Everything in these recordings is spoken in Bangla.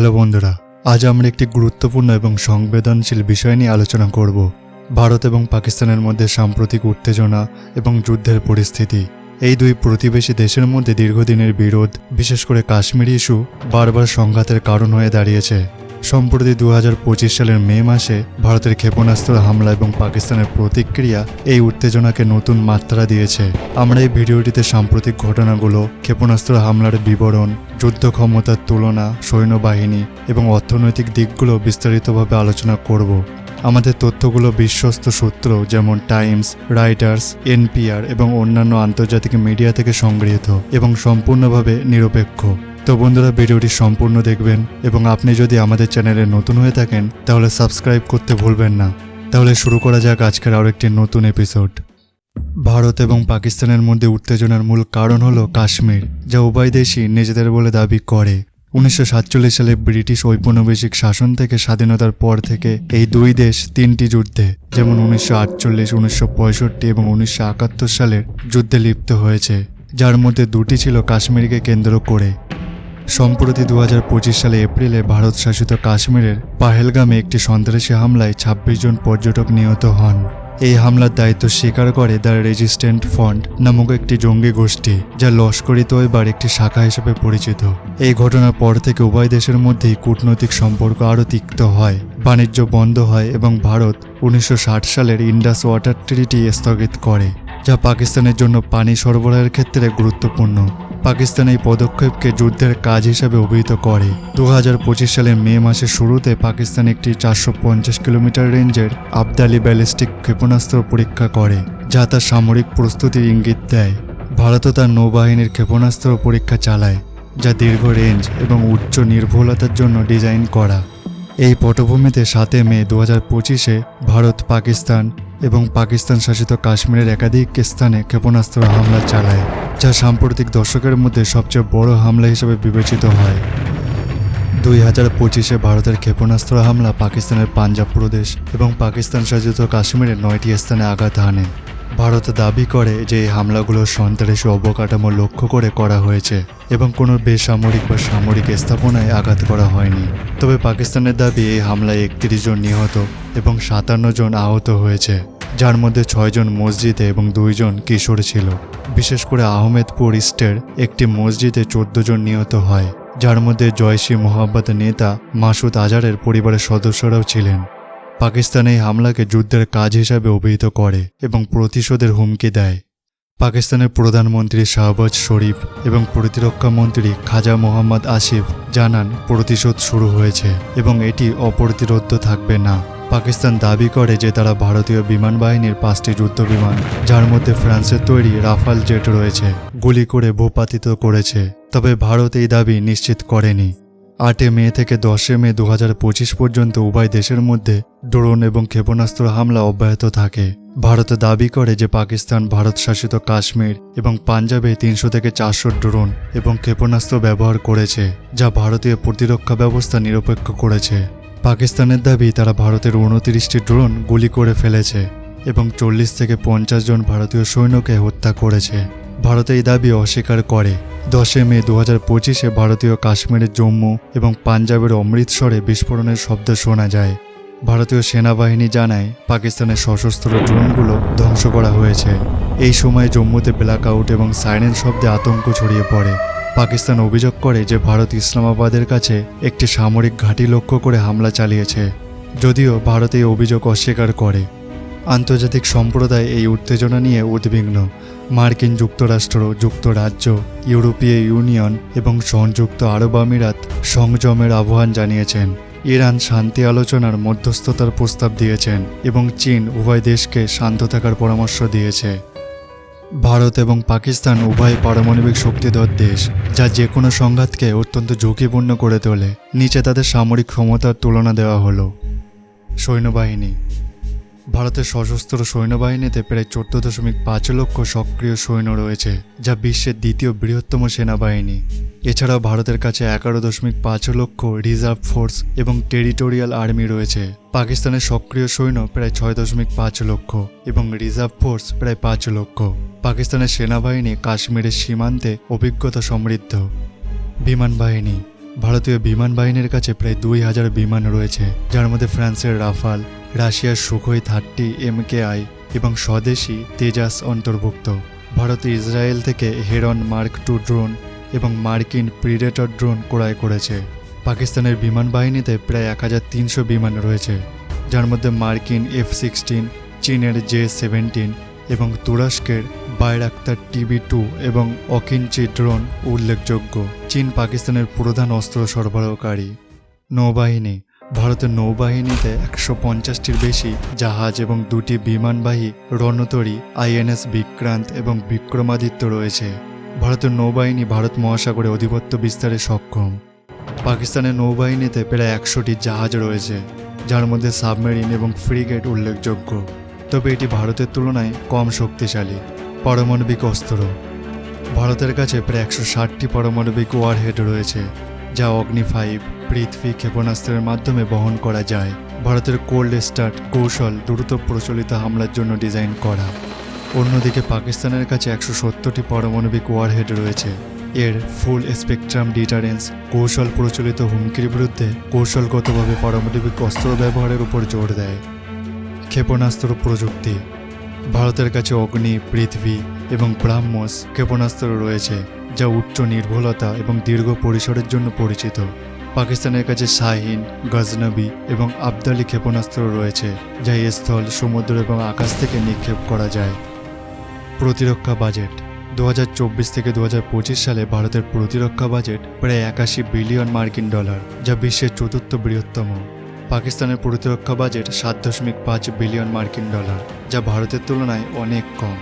হ্যালো বন্ধুরা, আজ আমরা একটি গুরুত্বপূর্ণ এবং সংবেদনশীল বিষয় নিয়ে আলোচনা করব। ভারত এবং পাকিস্তানের মধ্যে সাম্প্রতিক উত্তেজনা এবং যুদ্ধের পরিস্থিতি। এই দুই প্রতিবেশী দেশের মধ্যে দীর্ঘদিনের বিরোধ, বিশেষ করে কাশ্মীর ইস্যু, বারবার সংঘাতের কারণ হয়ে দাঁড়িয়েছে। সম্প্রতি দু হাজার পঁচিশ সালের মে মাসে ভারতের ক্ষেপণাস্ত্র হামলা এবং পাকিস্তানের প্রতিক্রিয়া এই উত্তেজনাকে নতুন মাত্রা দিয়েছে। আমরা এই ভিডিওটিতে সাম্প্রতিক ঘটনাগুলো, ক্ষেপণাস্ত্র হামলার বিবরণ যুদ্ধ ক্ষমতার তুলনা, সৈন্যবাহিনী এবং অর্থনৈতিক দিকগুলো বিস্তারিতভাবে আলোচনা করব। আমাদের তথ্যগুলো বিশ্বস্ত সূত্র যেমন টাইমস, রাইটার্স, এনপিআর এবং অন্যান্য আন্তর্জাতিক মিডিয়া থেকে সংগৃহীত এবং সম্পূর্ণভাবে নিরপেক্ষ। তো বন্ধুরা, ভিডিওটি সম্পূর্ণ দেখবেন এবং আপনি যদি আমাদের চ্যানেলে নতুন হয়ে থাকেন, তাহলে সাবস্ক্রাইব করতে ভুলবেন না। তাহলে শুরু করা যাক আজকের আরও একটি নতুন এপিসোড ভারত এবং পাকিস্তানের মধ্যে উত্তেজনার মূল কারণ হলো কাশ্মীর, যা উভয় দেশই নিজেদের বলে দাবি করে। উনিশশো সাতচল্লিশ সালে ব্রিটিশ ঔপনিবেশিক শাসন থেকে স্বাধীনতার পর থেকে এই দুই দেশ তিনটি যুদ্ধে, যেমন উনিশশো আটচল্লিশ, উনিশশো পঁয়ষট্টি এবং উনিশশো একাত্তর সালের যুদ্ধে লিপ্ত হয়েছে, যার মধ্যে দুটি ছিল কাশ্মীরকে কেন্দ্র করে। সম্প্রতি দু হাজার পঁচিশ সালে এপ্রিলে ভারত শাসিত কাশ্মীরের পাহেলগামে একটি সন্ত্রাসী হামলায় ২৬ জন পর্যটক নিহত হন। এই হামলার দায়িত্ব স্বীকার করে দ্য রেজিস্ট্যান্ট ফ্রন্ট নামক একটি জঙ্গি গোষ্ঠী, যা লস্করি তৈবার একটি শাখা হিসেবে পরিচিত। এই ঘটনার পর থেকে উভয় দেশের মধ্যেই কূটনৈতিক সম্পর্ক আরও তিক্ত হয়, বাণিজ্য বন্ধ হয় এবং ভারত উনিশশো ষাট সালের ইন্ডাস ওয়াটার ট্রিটি স্থগিত করে। যা পাকিস্তানের জন্য পানি সরবরাহের ক্ষেত্রে গুরুত্বপূর্ণ। পাকিস্তান এই পদক্ষেপকে যুদ্ধের কাজ হিসেবে অভিহিত করে। দু হাজার পঁচিশ সালের মে মাসের শুরুতে পাকিস্তান একটি চারশো পঞ্চাশ কিলোমিটার রেঞ্জের আবদালি ব্যালিস্টিক ক্ষেপণাস্ত্র পরীক্ষা করে, যা তার সামরিক প্রস্তুতির ইঙ্গিত দেয়। ভারতও তার নৌবাহিনীর ক্ষেপণাস্ত্র পরীক্ষা চালায়, যা দীর্ঘ রেঞ্জ এবং উচ্চ নির্ভুলতার জন্য ডিজাইন করা। এই পটভূমিতে সাতে মে দু হাজার পঁচিশে ভারত পাকিস্তান এবং পাকিস্তান শাসিত কাশ্মীরের একাধিক স্থানে ক্ষেপণাস্ত্র হামলা চালায়, যা সাম্প্রতিক দশকের মধ্যে সবচেয়ে বড় হামলা হিসেবে বিবেচিত হয়। দুই হাজার পঁচিশে ভারতের ক্ষেপণাস্ত্র হামলা পাকিস্তানের পাঞ্জাব প্রদেশ এবং পাকিস্তান শাসিত কাশ্মীরের নয়টি স্থানে আঘাত হানে। ভারত দাবি করে যে এই হামলাগুলো সন্ত্রাসী অবকাঠামো লক্ষ্য করে করা হয়েছে এবং কোনো বেসামরিক বা সামরিক স্থাপনায় আঘাত করা হয়নি। তবে পাকিস্তানের দাবি, এই হামলায় একত্রিশ জন নিহত এবং সাতান্ন জন আহত হয়েছে। যার মধ্যে ছয়জন মসজিদে এবং দুইজন কিশোর ছিল। বিশেষ করে আহমেদপুর ইস্টের একটি মসজিদে চোদ্দ জন নিহত হয়, যার মধ্যে জয়সী মোহাম্মদ নেতা মাসুদ আজারের পরিবারের সদস্যরাও ছিলেন। পাকিস্তান এই হামলাকে যুদ্ধের কাজ হিসাবে অভিহিত করে এবং প্রতিশোধের হুমকি দেয়। পাকিস্তানের প্রধানমন্ত্রী শাহবাজ শরীফ এবং প্রতিরক্ষা মন্ত্রী খাজা মোহাম্মদ আসিফ জানান, প্রতিশোধ শুরু হয়েছে এবং এটি অপ্রতিরোধ্য থাকবে না। পাকিস্তান দাবি করে যে তারা ভারতীয় বিমান বাহিনীর পাঁচটি যুদ্ধ বিমান, যার মধ্যে ফ্রান্সের তৈরি রাফাল জেট রয়েছে, গুলি করে ভূপাতিত করেছে। তবে ভারত এই দাবি নিশ্চিত করেনি। আটে মে থেকে দশে মে দু পর্যন্ত উভয় দেশের মধ্যে ড্রোন এবং ক্ষেপণাস্ত্র হামলা অব্যাহত থাকে। ভারত দাবি করে যে পাকিস্তান ভারত শাসিত কাশ্মীর এবং পাঞ্জাবে তিনশো থেকে চারশো ড্রোন এবং ক্ষেপণাস্ত্র ব্যবহার করেছে, যা ভারতীয় প্রতিরক্ষা ব্যবস্থা নিরপেক্ষ করেছে। পাকিস্তানের দাবি, তারা ভারতের উনতিরিশটি ড্রোন গুলি করে ফেলেছে এবং চল্লিশ থেকে পঞ্চাশ জন ভারতীয় সৈন্যকে হত্যা করেছে। ভারত এই দাবি অস্বীকার করে। দশে মে দু হাজার পঁচিশে ভারতীয় কাশ্মীরের জম্মু এবং পাঞ্জাবের অমৃতসরে বিস্ফোরণের শব্দ শোনা যায়। ভারতীয় সেনাবাহিনী জানায়, পাকিস্তানের সশস্ত্র ড্রোনগুলো ধ্বংস করা হয়েছে। এই সময় জম্মুতে ব্ল্যাক আউট এবং সাইরেন শব্দে আতঙ্ক ছড়িয়ে পড়ে। পাকিস্তান অভিযোগ করে যে ভারত ইসলামাবাদের কাছে একটি সামরিক ঘাঁটি লক্ষ্য করে হামলা চালিয়েছে, যদিও ভারত এই অভিযোগ অস্বীকার করে। আন্তর্জাতিক সম্প্রদায় এই উত্তেজনা নিয়ে উদ্বিগ্ন। মার্কিন যুক্তরাষ্ট্র, যুক্তরাজ্য, ইউরোপীয় ইউনিয়ন এবং সংযুক্ত আরব আমিরাত সংযমের আহ্বান জানিয়েছেন। ইরান শান্তি আলোচনার মধ্যস্থতার প্রস্তাব দিয়েছেন এবং চীন উভয় দেশকে শান্ত থাকার পরামর্শ দিয়েছে। ভারত এবং পাকিস্তান উভয় পারমাণবিক শক্তিধর দেশ, যা যে কোনো সংঘাতকে অত্যন্ত ঝুঁকিপূর্ণ করে তোলে। নিচে তাদের সামরিক ক্ষমতার তুলনা দেওয়া হলো। সৈন্যবাহিনী ভারতের সশস্ত্র সৈন্যবাহিনীতে প্রায় চোদ্দ দশমিক পাঁচ লক্ষ সক্রিয় সৈন্য রয়েছে, যা বিশ্বের দ্বিতীয় বৃহত্তম সেনাবাহিনী। এছাড়াও ভারতের কাছে এগারো দশমিক পাঁচ লক্ষ রিজার্ভ ফোর্স এবং টেরিটোরিয়াল আর্মি রয়েছে। পাকিস্তানের সক্রিয় সৈন্য প্রায় ছয় দশমিক পাঁচ লক্ষ এবং রিজার্ভ ফোর্স প্রায় পাঁচ লক্ষ। পাকিস্তানের সেনাবাহিনী কাশ্মীরের সীমান্তে অভিজ্ঞতা সমৃদ্ধ। বিমান বাহিনী। ভারতীয় বিমান বাহিনীর কাছে প্রায় দুই হাজার বিমান রয়েছে, যার মধ্যে ফ্রান্সের রাফাল রাশিয়ার সুখোই থার্টি এমকেআই এবং স্বদেশি তেজাস অন্তর্ভুক্ত। ভারত ইসরায়েল থেকে হেরন মার্ক টু ড্রোন এবং মার্কিন প্রিডেটর ড্রোন ক্রয় করেছে। পাকিস্তানের বিমান বাহিনীতে প্রায় এক হাজার তিনশো বিমান রয়েছে, যার মধ্যে মার্কিন এফ সিক্সটিন, চীনের জে সেভেন্টিন এবং তুরস্কের বাইরাক্তার টিভি টু এবং অকিঞ্চি ড্রোন উল্লেখযোগ্য। চীন পাকিস্তানের প্রধান অস্ত্র সরবরাহকারী। নৌবাহিনী। ভারতের নৌবাহিনীতে একশো পঞ্চাশটির বেশি জাহাজ এবং দুটি বিমানবাহী রণতরী, আইএনএস বিক্রান্ত এবং বিক্রমাদিত্য রয়েছে। ভারতের নৌবাহিনী ভারত মহাসাগরে অধিপত্য বিস্তারে সক্ষম। পাকিস্তানের নৌবাহিনীতে প্রায় একশোটি জাহাজ রয়েছে, যার মধ্যে সাবমেরিন এবং ফ্রিগেট উল্লেখযোগ্য। তবে এটি ভারতের তুলনায় কম শক্তিশালী, পারমাণবিক অস্ত্র। ভারতের কাছে প্রায় একশো ষাটটি পারমাণবিক ওয়ারহেড রয়েছে যা অগ্নি ফাইভ পৃথিবী ক্ষেপণাস্ত্রের মাধ্যমে বহন করা যায়। ভারতের কোল্ড স্টার্ট কৌশল দ্রুত প্রচলিত হামলার জন্য ডিজাইন করা। অন্যদিকে পাকিস্তানের কাছে একশো সত্তরটি পারমাণবিক ওয়ারহেড রয়েছে। এর ফুল স্পেকট্রাম ডিটারেন্স কৌশল প্রচলিত হুমকির বিরুদ্ধে কৌশলগতভাবে পারমাণবিক অস্ত্র ব্যবহারের উপর জোর দেয়। ক্ষেপণাস্ত্র প্রযুক্তি। ভারতের কাছে অগ্নি, পৃথিবী এবং ব্রাহ্মস ক্ষেপণাস্ত্র রয়েছে। যা উচ্চ নির্ভুলতা এবং দীর্ঘ পরিসরের জন্য পরিচিত। পাকিস্তানের কাছে শাহিন, গজনবি এবং আবদালি ক্ষেপণাস্ত্র রয়েছে, যা স্থল, সমুদ্র এবং আকাশ থেকে নিক্ষেপ করা যায়। প্রতিরক্ষা বাজেট। দু হাজার চব্বিশ থেকে দু হাজার পঁচিশ সালে ভারতের প্রতিরক্ষা বাজেট প্রায় একাশি বিলিয়ন মার্কিন ডলার, যা বিশ্বের চতুর্থ বৃহত্তম। পাকিস্তানের প্রতিরক্ষা বাজেট সাত দশমিক পাঁচ বিলিয়ন মার্কিন ডলার, যা ভারতের তুলনায় অনেক কম।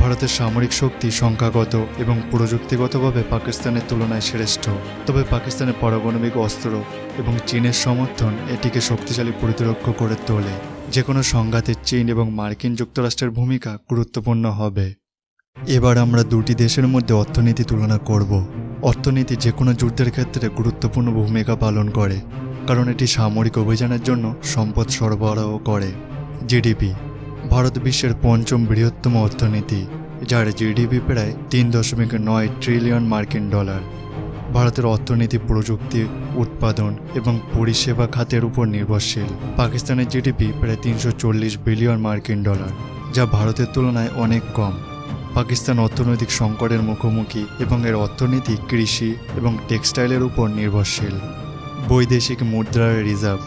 ভারতের সামরিক শক্তি সংখ্যাগত এবং প্রযুক্তিগতভাবে পাকিস্তানের তুলনায় শ্রেষ্ঠ। তবে পাকিস্তানের পারমাণবিক অস্ত্র এবং চীনের সমর্থন এটিকে শক্তিশালী প্রতিরক্ষা করে তোলে। যে কোনো সংঘাতে চীন এবং মার্কিন যুক্তরাষ্ট্রের ভূমিকা গুরুত্বপূর্ণ হবে। এবার আমরা দুটি দেশের মধ্যে অর্থনীতি তুলনা করব। অর্থনীতি যে কোনো যুদ্ধের ক্ষেত্রে গুরুত্বপূর্ণ ভূমিকা পালন করে, কারণ এটি সামরিক অভিযানের জন্য সম্পদ সরবরাহ করে, জিডিপি। ভারত বিশ্বের পঞ্চম বৃহত্তম অর্থনীতি, যার জিডিপি প্রায় তিন দশমিক নয় ট্রিলিয়ন মার্কিন ডলার। ভারতের অর্থনীতি প্রযুক্তি, উৎপাদন এবং পরিষেবা খাতের উপর নির্ভরশীল। পাকিস্তানের জিডিপি প্রায় তিনশো চল্লিশ বিলিয়ন মার্কিন ডলার, যা ভারতের তুলনায় অনেক কম। পাকিস্তান অর্থনৈতিক সংকটের মুখোমুখি এবং এর অর্থনীতি, কৃষি এবং টেক্সটাইলের উপর নির্ভরশীল। বৈদেশিক মুদ্রার রিজার্ভ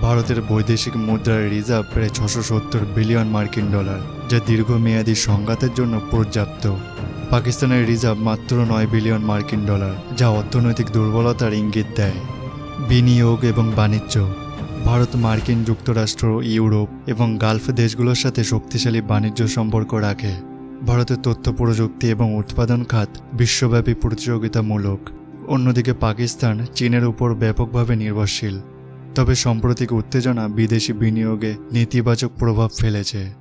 ভারতের বৈদেশিক মুদ্রার রিজার্ভ প্রায় ছশো সত্তর বিলিয়ন মার্কিন ডলার, যা দীর্ঘমেয়াদী সংঘাতের জন্য পর্যাপ্ত। পাকিস্তানের রিজার্ভ মাত্র নয় বিলিয়ন মার্কিন ডলার, যা অর্থনৈতিক দুর্বলতার ইঙ্গিত দেয়। বিনিয়োগ এবং বাণিজ্য। ভারত, মার্কিন যুক্তরাষ্ট্র, ইউরোপ এবং গালফ দেশগুলোর সাথে শক্তিশালী বাণিজ্য সম্পর্ক রাখে। ভারতের তথ্য প্রযুক্তি এবং উৎপাদন খাত বিশ্বব্যাপী প্রতিযোগিতামূলক। অন্যদিকে পাকিস্তান চীনের উপর ব্যাপকভাবে নির্ভরশীল। তবে সাম্প্রতিক উত্তেজনা বিদেশি বিনিয়োগে নেতিবাচক প্রভাব ফেলেছে।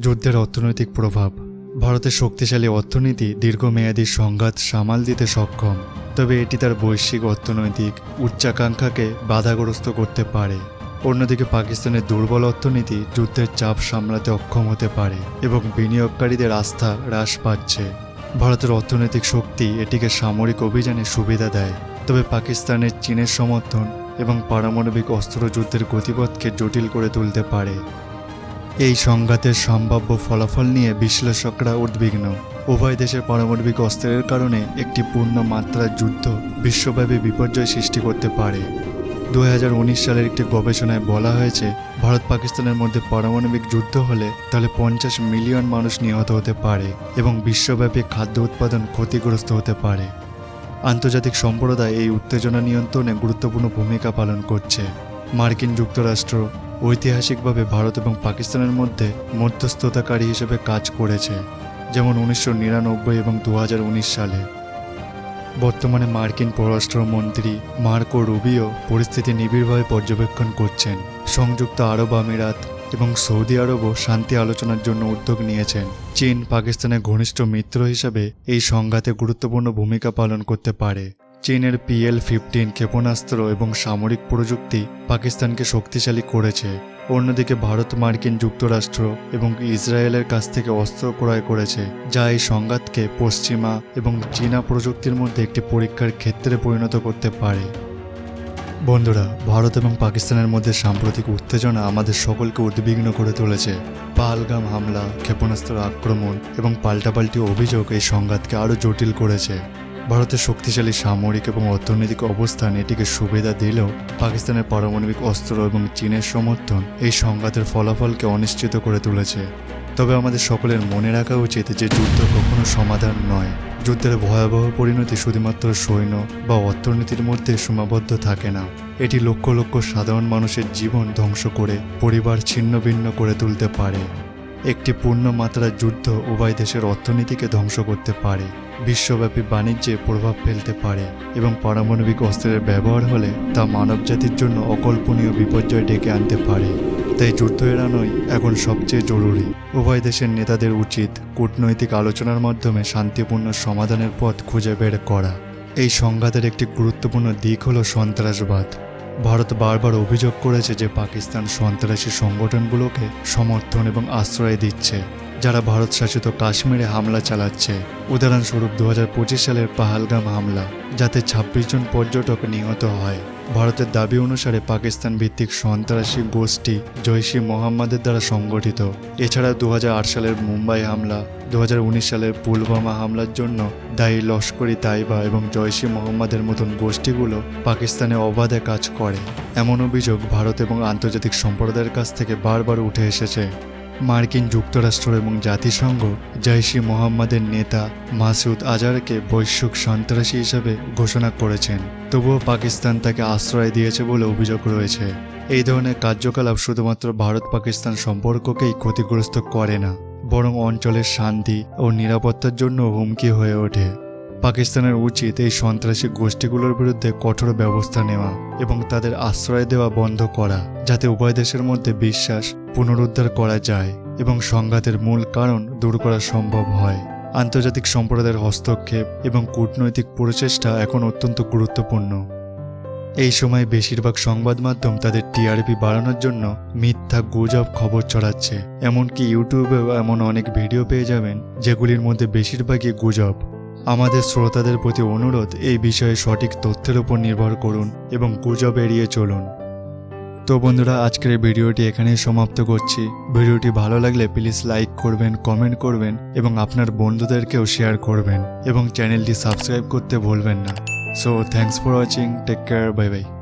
যুদ্ধের অর্থনৈতিক প্রভাব। ভারতের শক্তিশালী অর্থনীতি দীর্ঘমেয়াদী সংঘাত সামাল দিতে সক্ষম। তবে এটি তার বৈশ্বিক অর্থনৈতিক উচ্চাকাঙ্ক্ষাকে বাধাগ্রস্ত করতে পারে। অন্যদিকে পাকিস্তানের দুর্বল অর্থনীতি যুদ্ধের চাপ সামলাতে অক্ষম হতে পারে এবং বিনিয়োগকারীদের আস্থা হ্রাস পাচ্ছে। ভারতের অর্থনৈতিক শক্তি এটিকে সামরিক অভিযানে সুবিধা দেয়। তবে পাকিস্তানের চীনের সমর্থন এবং পারমাণবিক অস্ত্র যুদ্ধের গতিপথকে জটিল করে তুলতে পারে। এই সংঘাতের সম্ভাব্য ফলাফল নিয়ে বিশ্লেষকরা উদ্বিগ্ন। উভয় দেশের পারমাণবিক অস্ত্রের কারণে একটি পূর্ণ মাত্রার যুদ্ধ বিশ্বব্যাপী বিপর্যয় সৃষ্টি করতে পারে। দু হাজার উনিশ সালের একটি গবেষণায় বলা হয়েছে, ভারত পাকিস্তানের মধ্যে পারমাণবিক যুদ্ধ হলে তাহলে পঞ্চাশ মিলিয়ন মানুষ নিহত হতে পারে এবং বিশ্বব্যাপী খাদ্য উৎপাদন ক্ষতিগ্রস্ত হতে পারে। আন্তর্জাতিক সম্প্রদায় এই উত্তেজনা নিয়ন্ত্রণে গুরুত্বপূর্ণ ভূমিকা পালন করছে। মার্কিন যুক্তরাষ্ট্র ঐতিহাসিকভাবে ভারত এবং পাকিস্তানের মধ্যে মধ্যস্থতাকারী হিসেবে কাজ করেছে, যেমন উনিশশো নিরানব্বই এবং দু হাজার উনিশ সালে। বর্তমানে মার্কিন পররাষ্ট্রমন্ত্রী মার্কো রুবিও পরিস্থিতি নিবিড়ভাবে পর্যবেক্ষণ করছেন। সংযুক্ত আরব আমিরাত এবং সৌদি আরবও শান্তি আলোচনার জন্য উদ্যোগ নিয়েছেন। চীন পাকিস্তানের ঘনিষ্ঠ মিত্র হিসাবে এই সংঘাতে গুরুত্বপূর্ণ ভূমিকা পালন করতে পারে। চীনের পিএল ফিফটিন ক্ষেপণাস্ত্র এবং সামরিক প্রযুক্তি পাকিস্তানকে শক্তিশালী করেছে। অন্যদিকে ভারত, মার্কিন যুক্তরাষ্ট্র এবং ইসরায়েলের কাছ থেকে অস্ত্র ক্রয় করেছে, যা এই সংঘাতকে পশ্চিমা এবং চীনা প্রযুক্তির মধ্যে একটি পরীক্ষার ক্ষেত্রে পরিণত করতে পারে। বন্ধুরা, ভারত এবং পাকিস্তানের মধ্যে সাম্প্রতিক উত্তেজনা আমাদের সকলকে উদ্বিগ্ন করে তুলেছে। পাহালগাম হামলা, ক্ষেপণাস্ত্র আক্রমণ এবং পাল্টাপাল্টি অভিযোগ এই সংঘাতকে আরও জটিল করেছে। ভারতের শক্তিশালী সামরিক এবং অর্থনৈতিক অবস্থান এটিকে সুবিধা দিলেও পাকিস্তানের পারমাণবিক অস্ত্র এবং চীনের সমর্থন এই সংঘাতের ফলাফলকে অনিশ্চিত করে তুলেছে। তবে আমাদের সকলের মনে রাখা উচিত যে যুদ্ধ কখনো সমাধান নয়। যুদ্ধের ভয়াবহ পরিণতি শুধুমাত্র সৈন্য বা অর্থনীতির মধ্যে সীমাবদ্ধ থাকে না। এটি লক্ষ লক্ষ সাধারণ মানুষের জীবন ধ্বংস করে পরিবার ছিন্ন ভিন্ন করে তুলতে পারে। একটি পূর্ণ মাত্রার যুদ্ধ উভয় দেশের অর্থনীতিকে ধ্বংস করতে পারে, বিশ্বব্যাপী বাণিজ্যে প্রভাব ফেলতে পারে এবং পারমাণবিক অস্ত্রের ব্যবহার হলে তা মানবজাতির জন্য অকল্পনীয় বিপর্যয় ডেকে আনতে পারে। তাই যুদ্ধ এড়ানোই এখন সবচেয়ে জরুরি। উভয় দেশের নেতাদের উচিত কূটনৈতিক আলোচনার মাধ্যমে শান্তিপূর্ণ সমাধানের পথ খুঁজে বের করা। এই সংঘাতের একটি গুরুত্বপূর্ণ দিক হল সন্ত্রাসবাদ। ভারত বারবার অভিযোগ করেছে যে পাকিস্তান সন্ত্রাসী সংগঠনগুলোকে সমর্থন এবং আশ্রয় দিচ্ছে, যারা ভারত শাসিত কাশ্মীরে হামলা চালাচ্ছে। উদাহরণস্বরূপ দু হাজার পঁচিশ সালের পাহালগাম হামলা, যাতে ছাব্বিশ জন পর্যটক নিহত হয়। ভারতের দাবি অনুসারে পাকিস্তান ভিত্তিক সন্ত্রাসী গোষ্ঠী জৈশি মোহাম্মদের দ্বারা সংগঠিত। এছাড়া দু হাজার আট সালের মুম্বাই হামলা দু হাজার উনিশ সালের পুলওয়ামা হামলার জন্য দায়ী লস্করি তাইবা এবং জৈশি মোহাম্মদের মতন গোষ্ঠীগুলো পাকিস্তানে অবাধে কাজ করে। এমন অভিযোগ ভারত এবং আন্তর্জাতিক সম্প্রদায়ের কাছ থেকে বারবার উঠে এসেছে। মার্কিন যুক্তরাষ্ট্র এবং জাতিসংঘ জৈশি মোহাম্মদের নেতা মাসুদ আজারকে বৈশ্বিক সন্ত্রাসী হিসেবে ঘোষণা করেছেন। তবুও পাকিস্তান তাকে আশ্রয় দিয়েছে বলে অভিযোগ রয়েছে। এই ধরনের কার্যকলাপ শুধুমাত্র ভারত পাকিস্তান সম্পর্ককেই ক্ষতিগ্রস্ত করে না, বরং অঞ্চলের শান্তি ও নিরাপত্তার জন্য হুমকি হয়ে ওঠে। পাকিস্তানের উচিত এই সন্ত্রাসী গোষ্ঠীগুলোর বিরুদ্ধে কঠোর ব্যবস্থা নেওয়া এবং তাদের আশ্রয় দেওয়া বন্ধ করা, যাতে উভয় দেশের মধ্যে বিশ্বাস পুনরুদ্ধার করা যায় এবং সংঘাতের মূল কারণ দূর করা সম্ভব হয়। আন্তর্জাতিক সম্প্রদায়ের হস্তক্ষেপ এবং কূটনৈতিক প্রচেষ্টা এখন অত্যন্ত গুরুত্বপূর্ণ। এই সময় বেশিরভাগ সংবাদ মাধ্যম তাদের টিআরপি বাড়ানোর জন্য মিথ্যা গুজব খবর ছড়াচ্ছে। এমনকি ইউটিউবেও এমন অনেক ভিডিও পেয়ে যাবেন, যেগুলির মধ্যে বেশিরভাগই গুজব। আমাদের শ্রোতাদের প্রতি অনুরোধ এই বিষয়ে সঠিক তথ্যের উপর নির্ভর করুন এবং গুজব এড়িয়ে চলুন। তো বন্ধুরা, আজকের ভিডিওটি এখানেই সমাপ্ত করছি। ভিডিওটি ভালো লাগলে প্লিজ লাইক করবেন, কমেন্ট করবেন এবং আপনার বন্ধুদেরকেও শেয়ার করবেন এবং চ্যানেলটি সাবস্ক্রাইব করতে ভুলবেন না। So thanks for watching take care bye bye